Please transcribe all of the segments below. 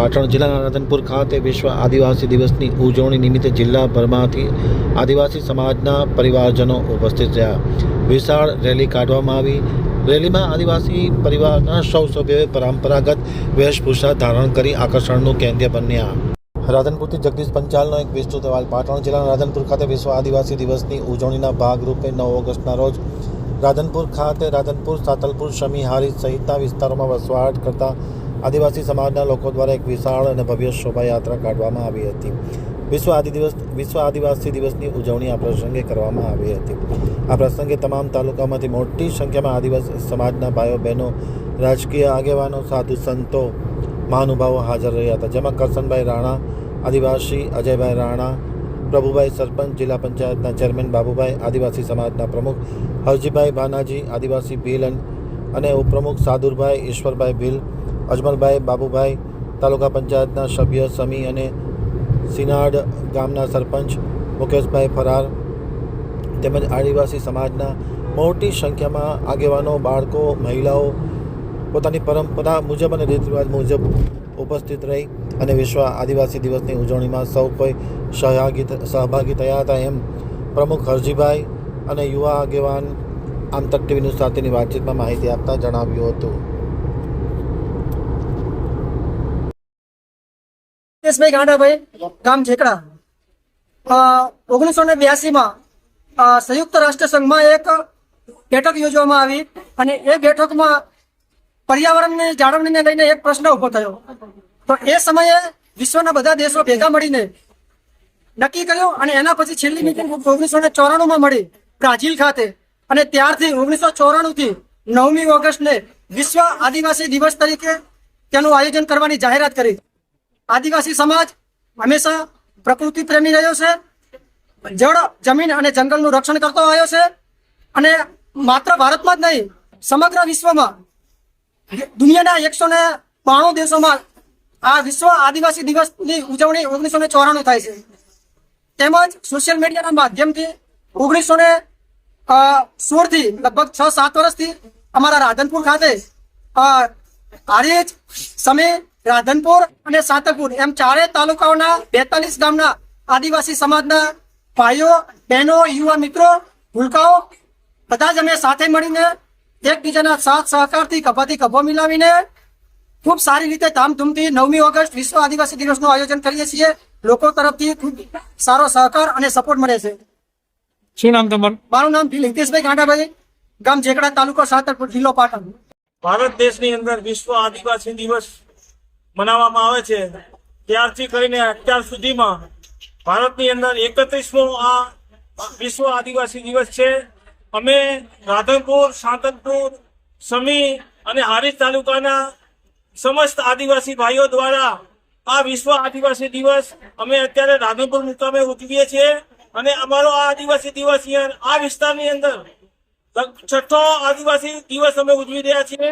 પાટણ જિલ્લાના રાધનપુર ખાતે વિશ્વ આદિવાસી દિવસની ઉજવણી નિમિત્તે જિલ્લાભરમાંથી આદિવાસી સમાજના પરિવારજનો ઉપસ્થિત રહ્યા. વિશાળ રેલી કાઢવામાં આવી. રેલીમાં આદિવાસી પરિવારના સૌ સભ્યોએ પરંપરાગત વેશભૂષા ધારણ કરી આકર્ષણનું કેન્દ્ર બન્યા. રાધનપુરથી જગદીશ પંચાલનો એક વિસ્તૃત અહેવાલ. પાટણ જિલ્લાના રાધનપુર ખાતે વિશ્વ આદિવાસી દિવસની ઉજવણીના ભાગરૂપે નવ ઓગસ્ટના રોજ રાધનપુર ખાતે રાધનપુર સાતલપુર શમી હારી સહિતના વિસ્તારોમાં વસવાટ કરતા આદિવાસી સમાજના લોકો દ્વારા એક વિશાળ અને ભવ્ય શોભાયાત્રા કાઢવામાં આવી હતી. વિશ્વ આદિ દિવસ વિશ્વ આદિવાસી દિવસની ઉજવણી આ પ્રસંગે કરવામાં આવી હતી. આ પ્રસંગે તમામ તાલુકામાંથી મોટી સંખ્યામાં આદિવાસી સમાજના ભાઈઓ, બહેનો, રાજકીય આગેવાનો, સાધુ સંતો, મહાનુભાવો હાજર રહ્યા હતા. જેમાં કરસનભાઈ રાણા, આદિવાસી અજયભાઈ રાણા, પ્રભુભાઈ સરપંચ, જિલ્લા પંચાયતના ચેરમેન બાબુભાઈ, આદિવાસી સમાજના પ્રમુખ હરજીભાઈ ભાનાજી આદિવાસી ભીલ અને ઉપપ્રમુખ સાદુરભાઈ, ઈશ્વરભાઈ ભીલ અજમલભાઈ, બાબુભાઈ, તાલુકા પંચાયતના સભ્ય સમી અને સિનાડ ગામના સરપંચ મુકેશભાઈ ફરાર તેમજ આદિવાસી સમાજના મોટી સંખ્યામાં આગેવાનો, બાળકો, મહિલાઓ પોતાની પરંપરા મુજબ અને રીત રિવાજ મુજબ ઉપસ્થિત રહી અને વિશ્વ આદિવાસી દિવસની ઉજવણીમાં સૌ કોઈ સહભાગી સહભાગી થયા હતા એમ પ્રમુખ હરજીભાઈ અને યુવા આગેવાન ટીવી ન્યૂઝ સાથેની વાતચીતમાં માહિતી આપતા જણાવ્યું હતું. હિતેશભાઈ ગાંડાભાઈ, ગામ ઝેકડા. ઓગણીસો ને બ્યાસીમાં સંયુક્ત રાષ્ટ્ર એક બેઠક યોજવામાં આવી અને એ બેઠકમાં પર્યાવરણની, જાળવણીને લઈને એક પ્રશ્ન ઊભો થયો. તો એ સમયે વિશ્વના બધા દેશો ભેગા મળીને નક્કી કર્યું અને એના પછી છેલ્લી મિટિંગ ઓગણીસો ને ચોરાણુંમાં મળી બ્રાઝિલ ખાતે. અને ત્યારથી ઓગણીસો ચોરાણું થી નવમી ઓગસ્ટને વિશ્વ આદિવાસી દિવસ તરીકે તેનું આયોજન કરવાની જાહેરાત કરી. આદિવાસી સમાજ હંમેશા પ્રકૃતિ પ્રેમી રહ્યો છે. જળ, જમીન અને જંગલનું રક્ષણ કરતો આવ્યો છે. અને માત્ર ભારતમાં જ નહીં, સમગ્ર વિશ્વમાં, દુનિયાના એકસો ને બાણું દેશોમાં આ વિશ્વ આદિવાસી દિવસની ઉજવણી ઓગણીસો ને ચોરાણું થાય છે. તેમજ સોશિયલ મીડિયાના માધ્યમથી ઓગણીસો ને સોળથી લગભગ છ સાત વર્ષથી અમારા રાધનપુર ખાતે હારીજ સમી રાધનપુર અને સાતકપુર એમ ચારે તાલુકાઓના બેતાલીસ ગામના આદિવાસી સમાજના ભાઈઓ બહેનો યુવા મિત્રો ભૂલકાઓ બધા જ અમે સાથે મળીને એકબીજાના સાથ સહકારથી કભાથી કભો મિલાવીને ખૂબ સારી રીતે ધામધૂમથી નવમી ઓગસ્ટ વિશ્વ આદિવાસી દિવસનું આયોજન કરીએ છીએ. લોકો તરફથી ખૂબ સારો સહકાર અને સપોર્ટ મળે છે. શું નામ તમારું? મારું નામ હિતેશભાઈ ગાંડાભાઈ ગામ જેકડા તાલુકો સાતરપુર જિલ્લો પાટણ. ભારત દેશની અંદર વિશ્વ આદિવાસી દિવસ મનાવવામાં આવે છે. ત્યારથી કરીને અત્યાર સુધીમાં ભારતની અંદર એકત્રીસમો આ વિશ્વ આદિવાસી દિવસ છે. અમે રાધનપુર સાંતલપુર સમી અને હારીજ તાલુકાના સમસ્ત આદિવાસી ભાઈઓ દ્વારા આ વિશ્વ આદિવાસી દિવસ અમે અત્યારે રાધનપુર મુકામે ઉજવીએ છીએ અને અમારો આ આદિવાસી દિવસ આ વિસ્તારની અંદર છઠ્ઠો આદિવાસી દિવસ અમે ઉજવી રહ્યા છીએ.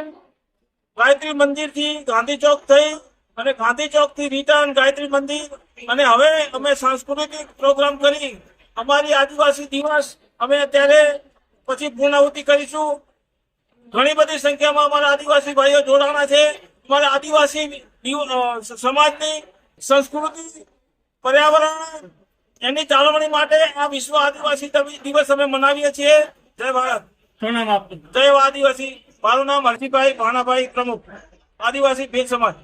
ગાયત્રી મંદિરથી ગાંધી ચોક થઈ અને ગાંધી ચોકથી રિટર્ન ગાયત્રી મંદિર. અને હવે અમે સાંસ્કૃતિક પ્રોગ્રામ કરી. અમારી આદિવાસી દિવસ અમે અત્યારે પછી પૂર્ણાહુતિ કરીશું. ઘણી બધી સંખ્યામાં અમારા આદિવાસી ભાઈઓ જોડાણા છે. અમારા આદિવાસી સમાજની સંસ્કૃતિ પર્યાવરણ એની જાળવણી માટે આ વિશ્વ આદિવાસી દિવસ અમે મનાવીએ છીએ. જય ભારત. જય આદિવાસી. મારું નામ હરજીભાઈ ભાણાભાઈ પ્રમુખ. આદિવાસી ભેદ સમાજ.